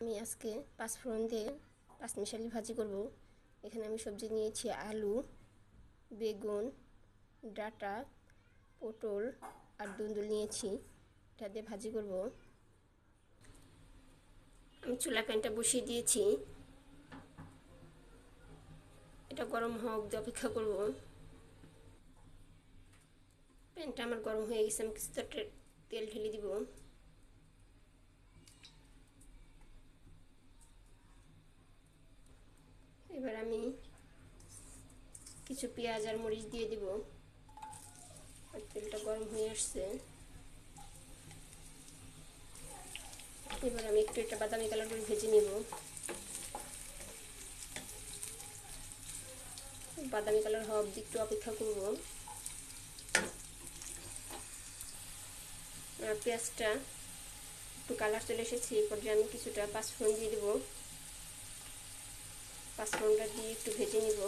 আমি আজকে পাঁচ ফোড়ন দিয়ে পাঁচ মিশালি ভাজি করব। এখানে আমি সবজি নিয়েছি আলু, বেগুন, ডাটা, পটল আর দুন্দুল নিয়েছি। এটা দিয়ে ভাজি করব। আমি চুলা প্যানটা বসিয়ে দিয়েছি। এটা গরম হওয়া অবধি অপেক্ষা করব। প্যানটা আমার গরম হয়ে গেছে, আমি কিছুটা তেল ঢেলে দিব এবার আমি কিছু পেঁয়াজ আর মরিচ দিয়ে দিব। আর তেলটা গরম হয়ে আসছে। এবার আমি একটু এটা বাদামি কালার করে ভেজে নিব। বাদামি কালার হওয়া অব্দি একটু অপেক্ষা করব। পেঁয়াজটা একটু কালার চলে এসেছে, এই পর্যায়ে আমি কিছুটা পাঁচফোড়ন দিয়ে দেবো। পাঁচফোড়নটা দিয়ে একটু ভেজে নিব।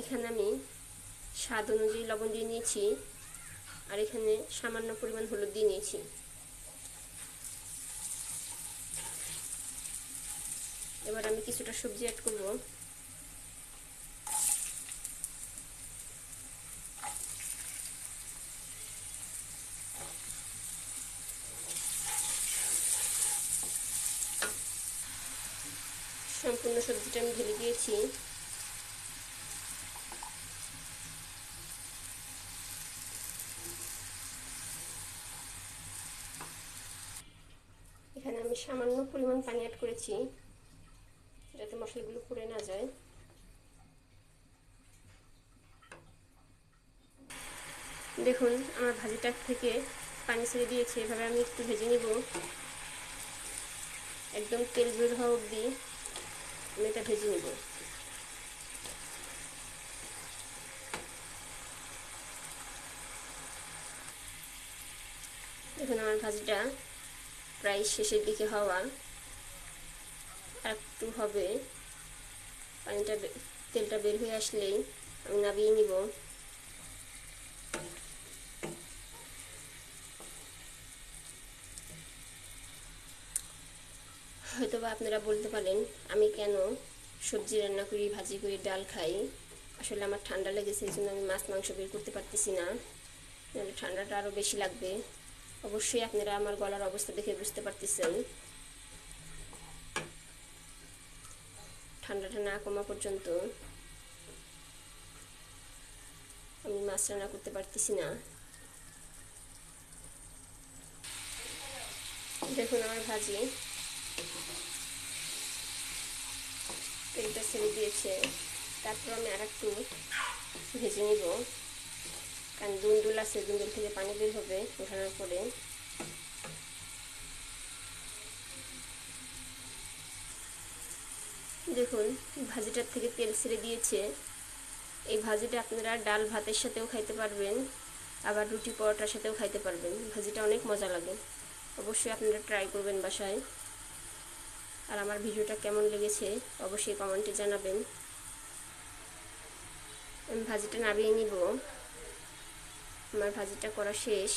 এখানে আমি স্বাদ অনুযায়ী লবণ দিয়ে নিয়েছি, আর এখানে সামান্য পরিমাণ হলুদ দিয়ে নিয়েছি। এবার আমি কিছুটা সবজি অ্যাড করব। সম্পূর্ণ সবজিটা আমি ঢেলে দিয়েছি। এখানে আমি সামান্য পরিমাণ পানি অ্যাড করেছি, যাতে মশলাগুলো পুড়ে না যায়। দেখুন, আমার ভাজিটা থেকে পানি ছেড়ে দিয়েছে, এভাবে আমি একটু ভেজে নিব। একদম তেল বের হওয়া অবধি। আমি এটা ভেজে নেব। দেখুন, আমার ভাজিটা প্রায় শেষের দিকে হওয়া। একটু হবে। পানিটা তেলটা বের হয়ে আসলেই আমি নাবিয়ে নিব। হয়তো বা আপনারা বলতে পারেন, আমি কেন সবজি রান্না করি, ভাজি করি, ডাল খাই? আসলে আমার ঠান্ডা লেগেছে, এই জন্য আমি মাছ, মাংস বের করতে পারতেছি না। নাহলে ঠান্ডাটা আরও বেশি লাগবে। অবশ্যই আপনারা আমার গলার অবস্থা দেখে বুঝতে পারতেছেন। ঠান্ডাটা না কমা পর্যন্ত আমি মাছ রান্না করতে পারতেছি না। দেখুন আমার ভাজি। তেলটা ছেড়ে দিয়েছে। তারপর আমি আর একটু ভেজে নিব। কারণ দুন্দুল আছে, দুন্দুল থেকে পানি বের হবে ওঠানোর পরে। দেখুন ভাজিটার থেকে তেল ছেড়ে দিয়েছে। এই ভাজিটা আপনারা ডাল ভাতের সাথেও খাইতে পারবেন, আবার রুটি পরোটার সাথেও খাইতে পারবেন। ভাজিটা অনেক মজা লাগে। অবশ্যই আপনারা ট্রাই করবেন বাসায়। আর আমার ভিডিওটা কেমন লেগেছে অবশ্যই কমেন্টে জানাবেন। আমি ভাজিটা নামিয়ে নিব। আমার ভাজিটা করা শেষ।